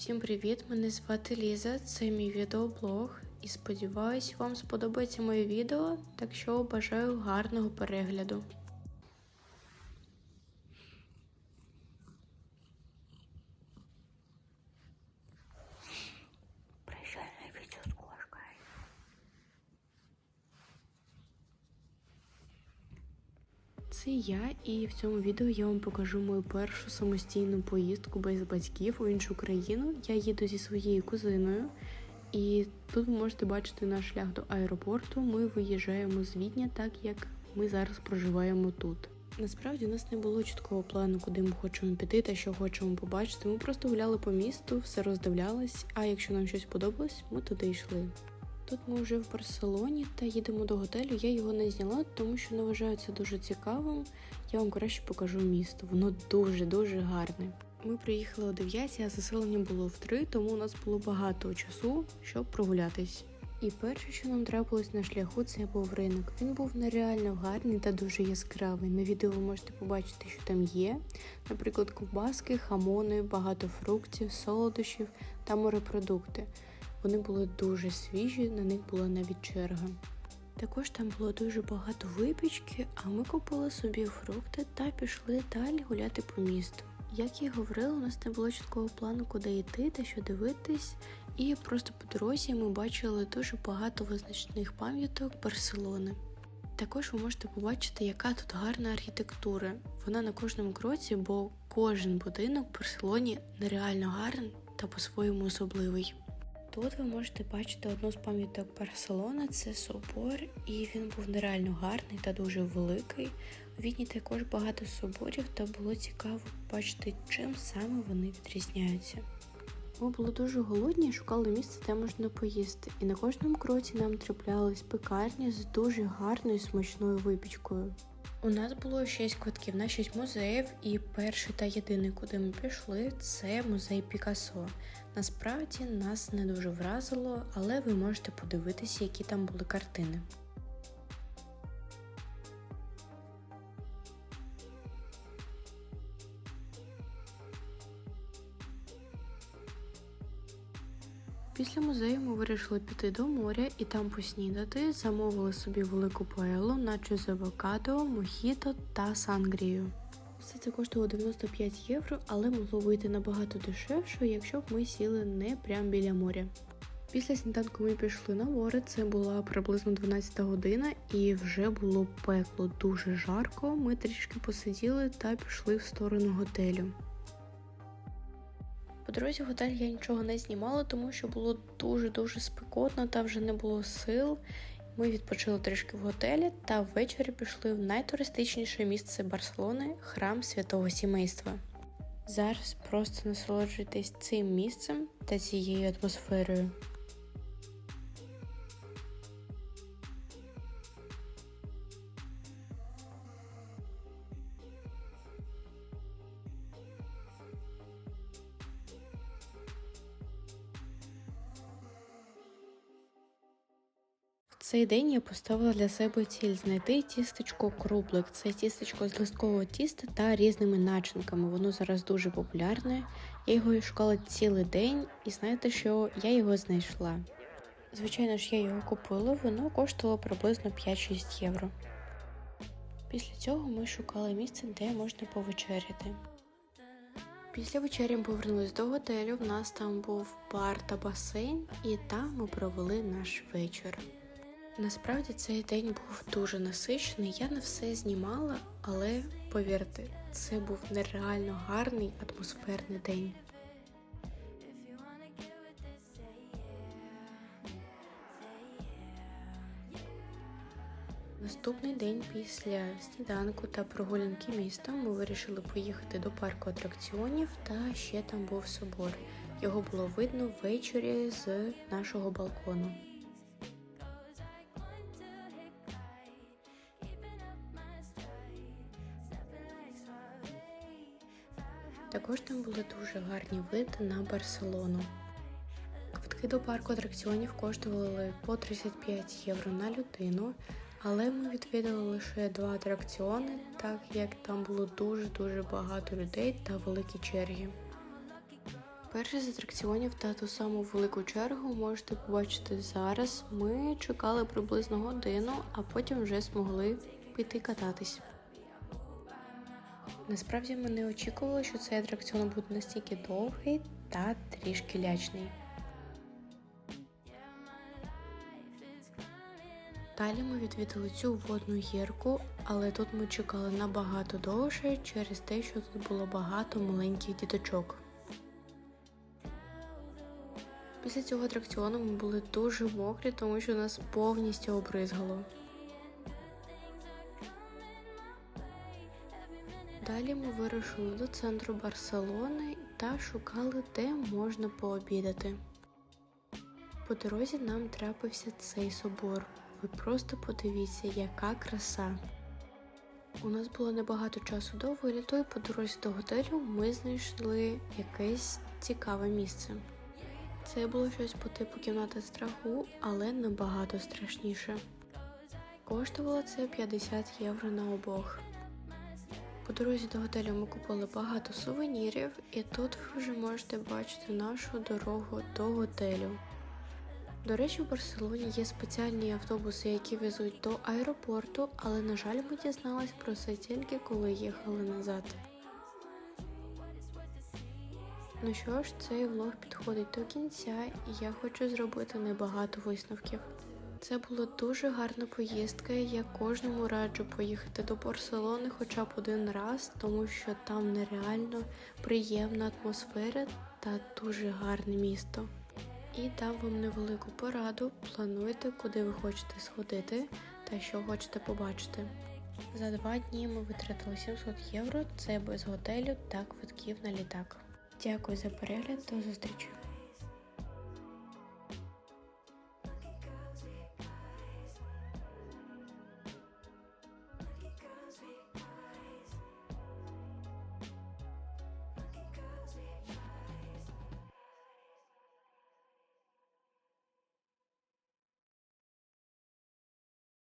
Всім привіт! Мене звати Ліза. Це мій відеоблог. І сподіваюсь, вам сподобається моє відео. Так що бажаю гарного перегляду. Це я, і в цьому відео я вам покажу мою першу самостійну поїздку без батьків у іншу країну. Я їду зі своєю кузиною, і тут ви можете бачити наш шлях до аеропорту. Ми виїжджаємо з Відня, так як ми зараз проживаємо тут. Насправді у нас не було чіткого плану, куди ми хочемо піти та що хочемо побачити. Ми просто гуляли по місту, все роздивлялись. А якщо нам щось подобалось, ми туди йшли. Тут ми вже в Барселоні та їдемо до готелю. Я його не зняла, тому що не вважаю це дуже цікавим. Я вам краще покажу місто. Воно дуже-дуже гарне. Ми приїхали о 9, а заселення було в 3, тому у нас було багато часу, щоб прогулятись. І перше, що нам трапилось на шляху, це був ринок. Він був нереально гарний та дуже яскравий. На відео ви можете побачити, що там є. Наприклад, ковбаски, хамони, багато фруктів, солодощів та морепродукти. Вони були дуже свіжі, на них була навіть черга. Також там було дуже багато випічки, а ми купили собі фрукти та пішли далі гуляти по місту. Як я говорила, у нас не було чіткого плану, куди йти та що дивитись, і просто по дорозі ми бачили дуже багато визначних пам'яток Барселони. Також ви можете побачити, яка тут гарна архітектура. Вона на кожному кроці, бо кожен будинок в Барселоні нереально гарний та по-своєму особливий. Тут ви можете бачити одну з пам'яток Барселони, це собор, і він був нереально гарний та дуже великий. У Відні також багато соборів, та було цікаво бачити, чим саме вони відрізняються. Ми були дуже голодні і шукали місце, де можна поїсти. І на кожному кроці нам траплялись пекарні з дуже гарною смачною випічкою. У нас було 6 квитків на 6 музеїв, і перший та єдиний, куди ми пішли, це музей Пікассо. Насправді нас не дуже вразило, але ви можете подивитися, які там були картини. Після музею ми вирішили піти до моря і там поснідати. Замовили собі велику паелу, наче з авокадо, мохіто та сангрію. Все це коштувало 95 євро, але могло вийти набагато дешевше, якщо б ми сіли не прямо біля моря. Після сніданку ми пішли на море. Це була приблизно 12 година, і вже було пекло дуже жарко. Ми трішки посиділи та пішли в сторону готелю. По дорозі в готель я нічого не знімала, тому що було дуже-дуже спекотно та вже не було сил. Ми відпочили трішки в готелі та ввечері пішли в найтуристичніше місце Барселони храм святого сімейства. Зараз просто насолоджуйтесь цим місцем та цією атмосферою. Цей день я поставила для себе ціль знайти тістечко крублик. Це тістечко з листкового тіста та різними начинками. Воно зараз дуже популярне. Я його шукала цілий день, і знаєте, що я його знайшла. Звичайно ж, я його купила, воно коштувало приблизно 5-6 євро. Після цього ми шукали місце, де можна повечеряти. Після вечері ми повернулись до готелю. В нас там був бар та басейн, і там ми провели наш вечір. Насправді цей день був дуже насичений. Я не все знімала, але повірте, це був нереально гарний атмосферний день. Наступний день після сніданку та прогулянки містом ми вирішили поїхати до парку атракціонів, та ще там був собор. Його було видно ввечері з нашого балкону. Також там були дуже гарні види на Барселону. Квитки до парку атракціонів коштували по 35 євро на людину, але ми відвідали лише два атракціони, так як там було дуже-дуже багато людей та великі черги. Перший з атракціонів та ту саму велику чергу можете побачити зараз. Ми чекали приблизно годину, а потім вже змогли піти кататись. Насправді ми не очікували, що цей атракціон буде настільки довгий та трішки лячний. Далі ми відвідали цю водну гірку, але тут ми чекали набагато довше через те, що тут було багато маленьких діточок. Після цього атракціону ми були дуже мокрі, тому що нас повністю обризгало. Далі ми вирушили до центру Барселони та шукали, де можна пообідати. По дорозі нам трапився цей собор. Ви просто подивіться, яка краса. У нас було небагато часу до виліту, і по дорозі до готелю ми знайшли якесь цікаве місце. Це було щось по типу кімнати страху, але набагато страшніше. Коштувало це 50 євро на обох. По дорозі до готелю ми купили багато сувенірів, і тут ви вже можете бачити нашу дорогу до готелю. До речі, в Барселоні є спеціальні автобуси, які везуть до аеропорту, але, на жаль, ми дізналися про це тільки коли їхали назад. Ну що ж, цей влог підходить до кінця, і я хочу зробити небагато висновків. Це була дуже гарна поїздка. Я кожному раджу поїхати до Барселони хоча б один раз, тому що там нереально приємна атмосфера та дуже гарне місто. І дам вам невелику пораду. Плануйте, куди ви хочете сходити та що хочете побачити. За два дні ми витратили 700 євро. Це без готелю та квитків на літак. Дякую за перегляд. До зустрічі!